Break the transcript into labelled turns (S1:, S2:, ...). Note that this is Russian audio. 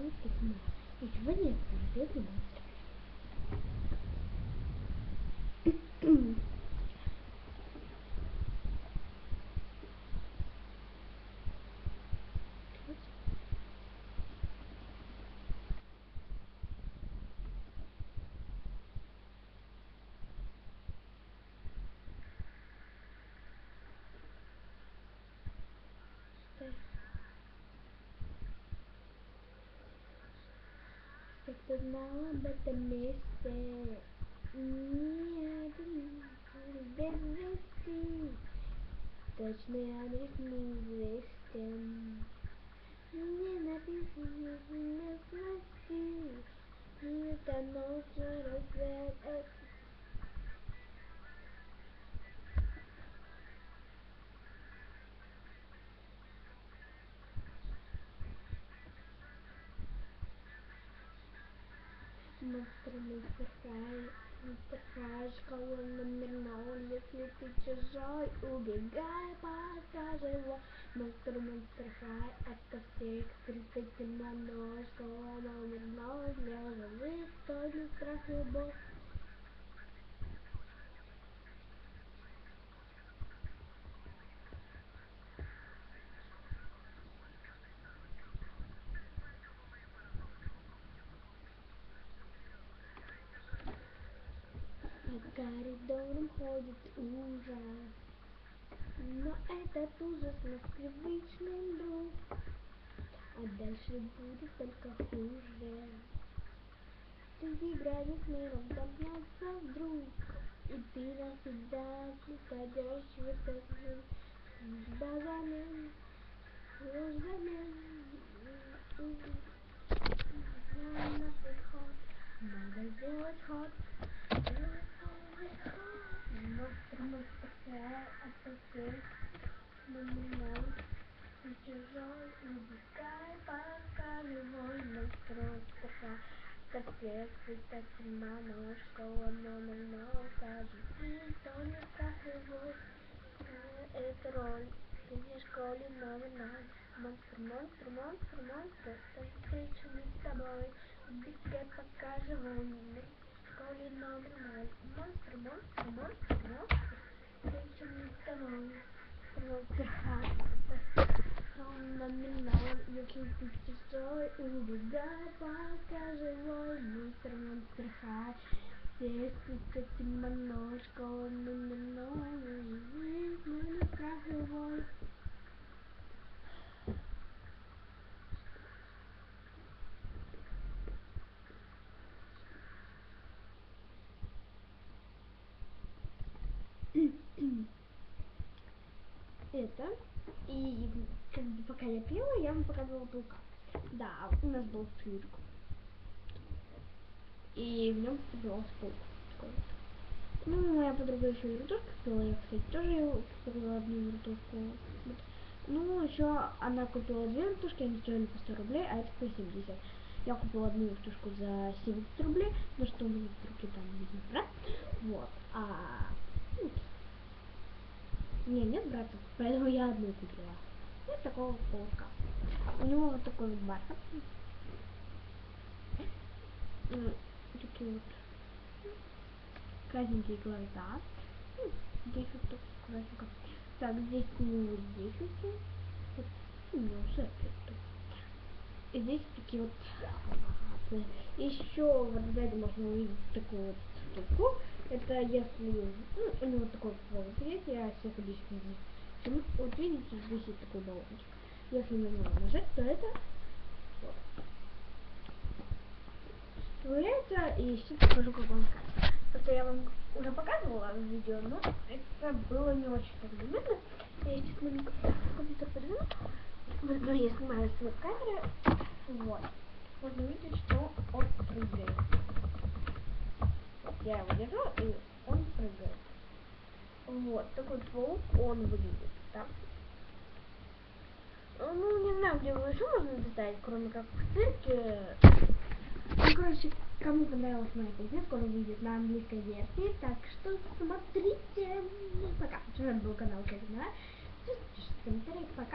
S1: английский канал. И сегодня я смотрю монстр. Cause now I'm at the misfit. Touch me on this music stem. Yeah, nothing's чужой, убегай, пока живой. Монстр, монстр хай, это всех тридцать ноль, школа номер ноль, для живых, только страх, любовь. По коридорам ходит ужас, но этот ужас наш привычный друг, а дальше будет только хуже. Среди границ миров загнаться вдруг, и ты навсегда попадешь в этот мир. Взамен, на приход, надо сделать ход. Монстр, монстр, это ты, номинал, ты чужой, убегай, пока живой, монстр, монстр, это цветов тьма, школа номер ноль, каждый кто не это роль, ты в школе номер ноль, монстр, монстр, монстр, монстр, это встреча не с тобой, убегай, пока живой, школе номер ноль. Монстр, хай. Здесь оно, школа номер ноль. Жизнь, но не страх живой. Это. И как бы пока я пила, я вам показывала паука. Да, у нас был цирк. И в нем собирался паук. Ну, моя подруга еще вертушку купила, я, кстати, тоже купила одну. Вот. Ну, еще она купила две вертушки, они стоили по 100 рублей, а это по 70. Я купила одну вертушку за 70 рублей, ну что у меня в руке там видно, да? Вот. А ну, не, нет брата, поэтому я одну купила. Вот такого паука. У него вот такой вот бархат. Такие вот красненькие глаза. Здесь вот так красненько. Так, здесь у него здесь вот. вот у него все И здесь такие вот Еще вот сзади можно увидеть такую вот штуку. Это если ну, у него такой провод есть, я сейчас объясню. Ну, вот видите, висит такой баллончик. Если на него нажать, то это вот. И сейчас покажу, как он скачет. Это я вам уже показывала в видео, но это было не очень современно. Я сейчас маленько компьютер подвину. Ну, я снимаю с веб-камеры. Вот. Можно видеть, что он прыгает я его держу, и он прыгает. Вот, такой паук он выглядит, да? Ну, не знаю, где его еще можно достать, кроме как в цирке. Ну, короче, кому понравилась моя песня, скоро выйдет на английской версии, так что смотрите. Пока. Это был канал Кевина. Пишите комментарии. Пока.